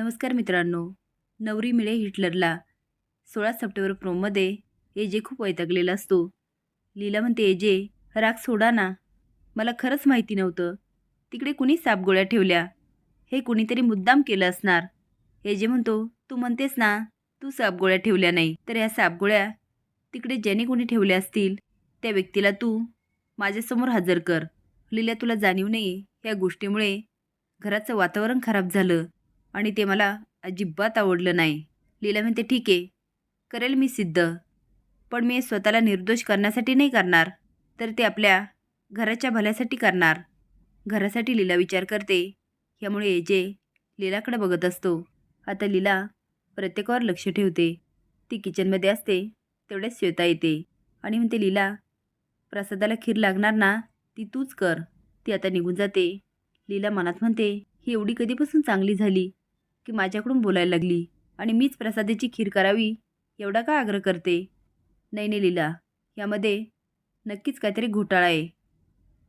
नमस्कार मित्रांनो. नवरी मिळे हिटलरला सोळा सप्टेंबर प्रोममध्ये एजे खूप वैतागलेला असतो. लीला म्हणते एजे राग सोडा ना. मला खरंच माहिती नव्हतं. तिकडे कुणी सापगोळ्या ठेवल्या? हे कुणीतरी मुद्दाम केलं असणार. एजे म्हणतो तू म्हणतेस ना तू सापगोळ्या ठेवल्या नाही. तर ह्या सापगोळ्या तिकडे ज्याने कोणी ठेवल्या असतील त्या व्यक्तीला तू माझ्यासमोर हजर कर. लीला तुला जाणीव नाही या गोष्टीमुळे घराचं वातावरण खराब झालं. आणि ते मला अजिबात आवडलं नाही. लीला म्हणते ठीक आहे करेल मी सिद्ध. पण मी स्वतःला निर्दोष करण्यासाठी नाही करणार तर ते आपल्या घराच्या भल्यासाठी करणार. घरासाठी लीला विचार करते. यामुळे एजे लीलाकडे बघत असतो. आता लीला प्रत्येकावर लक्ष ठेवते. ती किचनमध्ये असते तेवढ्याच श्वेता येते आणि म्हणते लीला प्रसादाला खीर लागणार ना ती तूच कर. ती आता निघून जाते. लीला मनात म्हणते ही एवढी कधीपासून चांगली झाली? की माझ्याकडून बोलायला लागली आणि मीच प्रसादाची खीर करावी एवढा का आग्रह करते? नाही नाही लीला. यामध्ये नक्कीच काहीतरी घोटाळा आहे.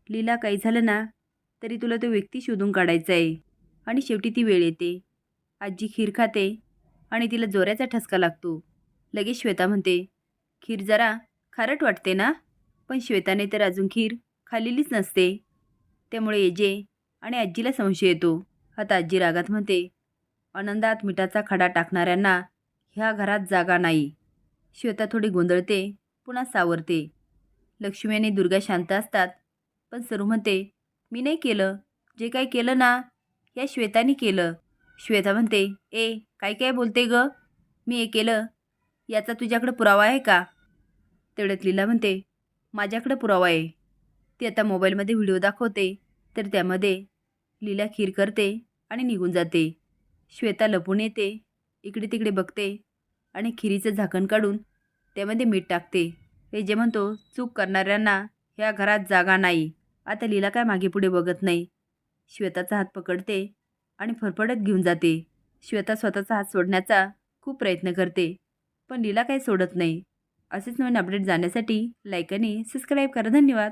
लीला काही झालं ना तरी तुला तो व्यक्ती शोधून काढायचा आहे. आणि शेवटी ती वेळ येते. आजी खीर खाते आणि तिला जोऱ्याचा ठसका लागतो. लगेच श्वेता म्हणते खीर जरा खारट वाटते ना? पण श्वेताने तर अजून खीर खाल्लेलीच नसते. त्यामुळे एजे आणि आजीला संशय येतो. आता आजी रागात म्हणते आनंदात मिठाचा खडा टाकणाऱ्यांना ह्या घरात जागा नाही. श्वेता थोडी गोंधळते पुन्हा सावरते. लक्ष्मी आणि दुर्गा शांत असतात पण सरू म्हणते मी नाही केलं. जे काय केलं ना या श्वेतानी केलं. श्वेता म्हणते ए काय काय बोलते ग? मी हे केलं. याचा तुझ्याकडे पुरावा आहे का? तेवढ्यात लीला म्हणते माझ्याकडे पुरावा आहे. ती आता मोबाईलमध्ये व्हिडिओ दाखवते तर त्यामध्ये लीला खीर करते आणि निघून जाते. श्वेता लपून येते इकडे तिकडे बघते आणि खिरीचं झाकण काढून त्यामध्ये मीठ टाकते. हे जे म्हणतो चूक करणाऱ्यांना ह्या घरात जागा नाही. आता लीला काय मागे पुढे बघत नाही. श्वेताचा हात पकडते आणि फरफडत घेऊन जाते. श्वेता स्वतःचा हात सोडण्याचा खूप प्रयत्न करते पण लीला काही सोडत नाही. असेच नवीन अपडेट जाण्यासाठी लाईक आणि सबस्क्राईब करा. धन्यवाद.